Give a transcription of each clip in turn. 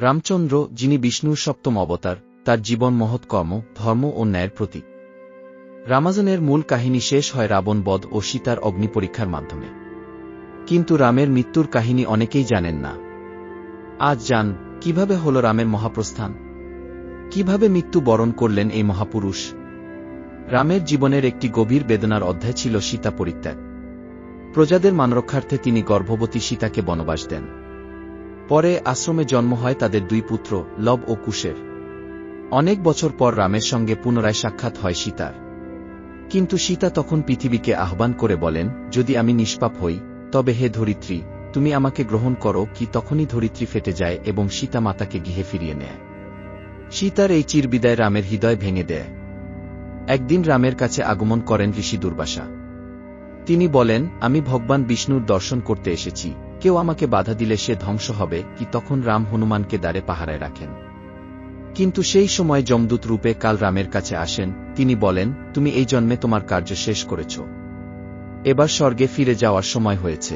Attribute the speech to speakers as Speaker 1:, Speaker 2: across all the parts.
Speaker 1: রামচন্দ্র, যিনি বিষ্ণুর সপ্তম অবতার, তার জীবন মহৎ কর্ম, ধর্ম ও ন্যায়ের প্রতীক। রামাজনের মূল কাহিনী শেষ হয় রাবণ বধ ও সীতার অগ্নিপরীক্ষার মাধ্যমে। কিন্তু রামের মৃত্যুর কাহিনী অনেকেই জানেন না। আজ জান, কীভাবে হল রামের মহাপ্রস্থান? কীভাবে মৃত্যু বরণ করলেন এই মহাপুরুষ? রামের জীবনের একটি গভীর বেদনার অধ্যায় ছিল সীতা পরিত্যাগ। প্রজাদের মানরক্ষার্থে তিনি গর্ভবতী সীতাকে বনবাস দেন। পরে আশ্রমে জন্ম হয় তাদের দুই পুত্র, লব ও কুশের। অনেক বছর পর রামের সঙ্গে পুনরায় সাক্ষাৎ হয় সীতার। কিন্তু সীতা তখন পৃথিবীকে আহ্বান করে বলেন, যদি আমি নিষ্পাপ হই, তবে হে ধরিত্রী, তুমি আমাকে গ্রহণ করো কি তখনই ধরিত্রী ফেটে যায় এবং সীতা মাতাকে গৃহে ফিরিয়ে নেয়। সীতার এই চিরবিদায় রামের হৃদয় ভেঙে দেয়। একদিন রামের কাছে আগমন করেন ঋষি দুর্বাসা। তিনি বলেন, আমি ভগবান বিষ্ণুর দর্শন করতে এসেছি। কেউ আমাকে বাধা দিলে সে ধ্বংস হবে কি তখন রাম হনুমানকে দ্বারে পাহারায় রাখেন। কিন্তু সেই সময় যমদূত রূপে কাল রামের কাছে আসেন, তিনি বলেন, তুমি এই জন্মে তোমার কার্য শেষ করেছ। এবার স্বর্গে ফিরে যাওয়ার সময় হয়েছে।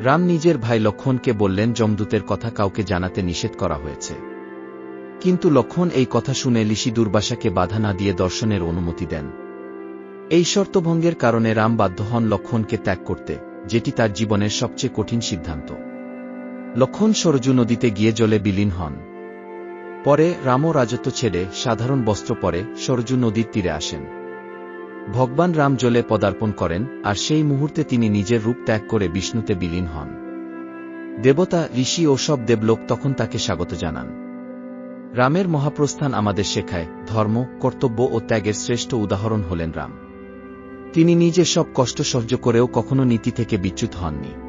Speaker 1: রাম নিজের ভাই লক্ষণকে বললেন, যমদূতের কথা কাউকে জানাতে নিষেধ করা হয়েছে। কিন্তু লক্ষণ এই কথা শুনে লিসি দুর্বাসাকে বাধা না দিয়ে দর্শনের অনুমতি দেন। এই শর্তভঙ্গের কারণে রাম বাধ্য হন লক্ষণকে ত্যাগ করতে। যেটি তার জীবনের সবচেয়ে কঠিন সিদ্ধান্ত। লক্ষণ সরজু নদীতে গিয়ে জলে বিলীন হন। পরে রামও রাজত্ব ছেড়ে সাধারণ বস্ত্র পরে সরজু নদীর তীরে আসেন। ভগবান রাম জলে পদার্পণ করেন, আর সেই মুহূর্তে তিনি নিজের রূপ ত্যাগ করে বিষ্ণুতে বিলীন হন। দেবতা, ঋষি ও সব দেবলোক তখন তাকে স্বাগত জানান। রামের মহাপ্রস্থান আমাদের শেখায় ধর্ম, কর্তব্য ও ত্যাগের শ্রেষ্ঠ উদাহরণ হলেন রাম। তিনি নিজে সব কষ্ট সহ্য করেও কখনো নীতি থেকে বিচ্যুত হননি।